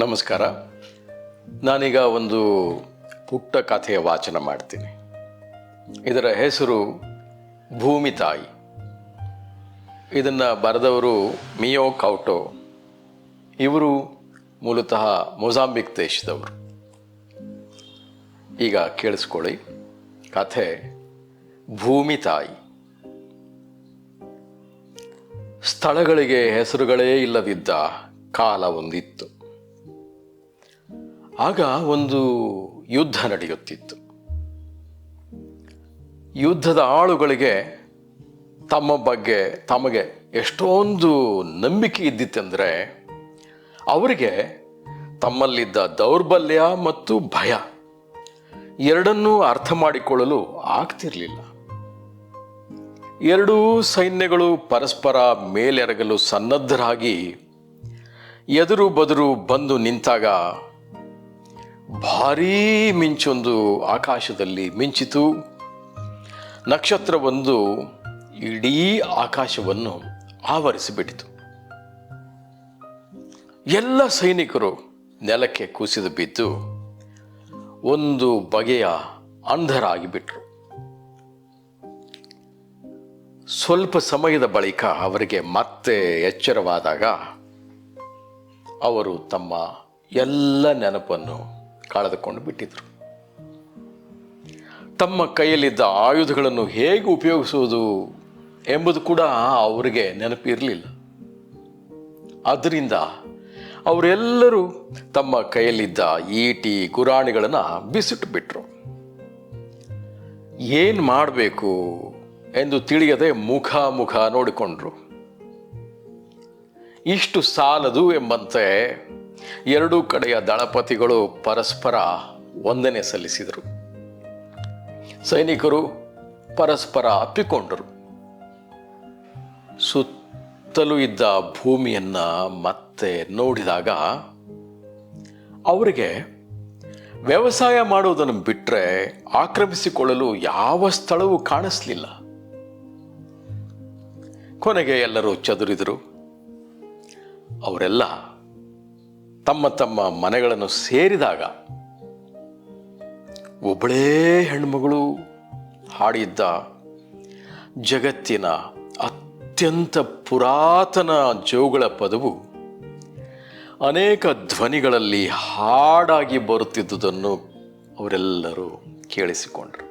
ನಮಸ್ಕಾರ. ನಾನೀಗ ಒಂದು ಪುಟ್ಟ ಕಥೆಯ ವಾಚನ ಮಾಡ್ತೀನಿ. ಇದರ ಹೆಸರು ಭೂಮಿ ತಾಯಿ. ಇದನ್ನು ಬರೆದವರು ಮಿಯೋ ಕೌಟೋ. ಇವರು ಮೂಲತಃ ಮೊಜಾಂಬಿಕ್ ದೇಶದವರು. ಈಗ ಕೇಳಿಸ್ಕೊಳ್ಳಿ. ಕಥೆ ಭೂಮಿ ತಾಯಿ. ಸ್ಥಳಗಳಿಗೆ ಹೆಸರುಗಳೇ ಇಲ್ಲದಿದ್ದ ಕಾಲ ಒಂದಿತ್ತು. ಆಗ ಒಂದು ಯುದ್ಧ ನಡೆಯುತ್ತಿತ್ತು. ಯುದ್ಧದ ಆಳುಗಳಿಗೆ ತಮ್ಮ ಬಗ್ಗೆ ತಮಗೆ ಎಷ್ಟೊಂದು ನಂಬಿಕೆ ಇದ್ದಿತ್ತೆಂದರೆ ಅವರಿಗೆ ತಮ್ಮಲ್ಲಿದ್ದ ದೌರ್ಬಲ್ಯ ಮತ್ತು ಭಯ ಎರಡನ್ನೂ ಅರ್ಥ ಮಾಡಿಕೊಳ್ಳಲು ಆಗ್ತಿರಲಿಲ್ಲ. ಎರಡೂ ಸೈನ್ಯಗಳು ಪರಸ್ಪರ ಮೇಲೆರಗಲು ಸನ್ನದ್ಧರಾಗಿ ಎದುರು ಬದುರು ಬಂದು ನಿಂತಾಗ ಭಾರೀ ಮಿಂಚೊಂದು ಆಕಾಶದಲ್ಲಿ ಮಿಂಚಿತು. ನಕ್ಷತ್ರವೊಂದು ಇಡೀ ಆಕಾಶವನ್ನು ಆವರಿಸಿಬಿಟ್ಟಿತು. ಎಲ್ಲ ಸೈನಿಕರು ನೆಲಕ್ಕೆ ಕುಸಿದು ಬಿದ್ದು ಒಂದು ಬಗೆಯ ಅಂಧರಾಗಿಬಿಟ್ರು. ಸ್ವಲ್ಪ ಸಮಯದ ಬಳಿಕ ಅವರಿಗೆ ಮತ್ತೆ ಎಚ್ಚರವಾದಾಗ ಅವರು ತಮ್ಮ ಎಲ್ಲ ನೆನಪನ್ನು ಕಳೆದುಕೊಂಡು ಬಿಟ್ಟಿದ್ರು. ತಮ್ಮ ಕೈಯಲ್ಲಿದ್ದ ಆಯುಧಗಳನ್ನು ಹೇಗೆ ಉಪಯೋಗಿಸುವುದು ಎಂಬುದು ಕೂಡ ಅವರಿಗೆ ನೆನಪಿರಲಿಲ್ಲ. ಆದ್ದರಿಂದ ಅವರೆಲ್ಲರೂ ತಮ್ಮ ಕೈಯಲ್ಲಿದ್ದ ಈಟಿ ಗುರಾಣಿಗಳನ್ನು ಬಿಸಿಟ್ಟು ಬಿಟ್ಟರು ಏನು ಮಾಡಬೇಕು ಎಂದು ತಿಳಿಯದೆ ಮುಖ ಮುಖ ನೋಡಿಕೊಂಡ್ರು. ಇಷ್ಟು ಸಾಲದು ಎಂಬಂತೆ ಎರಡೂ ಕಡೆಯ ದಳಪತಿಗಳು ಪರಸ್ಪರ ವಂದನೆ ಸಲ್ಲಿಸಿದರು. ಸೈನಿಕರು ಪರಸ್ಪರ ಅಪ್ಪಿಕೊಂಡರು. ಸುತ್ತಲೂ ಇದ್ದ ಭೂಮಿಯನ್ನ ಮತ್ತೆ ನೋಡಿದಾಗ ಅವರಿಗೆ ವ್ಯವಸಾಯ ಮಾಡುವುದನ್ನು ಬಿಟ್ಟರೆ ಆಕ್ರಮಿಸಿಕೊಳ್ಳಲು ಯಾವ ಸ್ಥಳವೂ ಕಾಣಿಸ್ಲಿಲ್ಲ. ಕೊನೆಗೆ ಎಲ್ಲರೂ ಚದುರಿದರು. ಅವರೆಲ್ಲ ತಮ್ಮ ತಮ್ಮ ಮನೆಗಳನ್ನು ಸೇರಿದಾಗ ಒಬ್ಬಳೇ ಹೆಣ್ಮಗಳು ಹಾಡಿದ್ದ ಜಗತ್ತಿನ ಅತ್ಯಂತ ಪುರಾತನ ಜೋಗಳ ಪದವು ಅನೇಕ ಧ್ವನಿಗಳಲ್ಲಿ ಹಾಡಾಗಿ ಬರುತ್ತಿದ್ದುದನ್ನು ಅವರೆಲ್ಲರೂ ಕೇಳಿಸಿಕೊಂಡರು.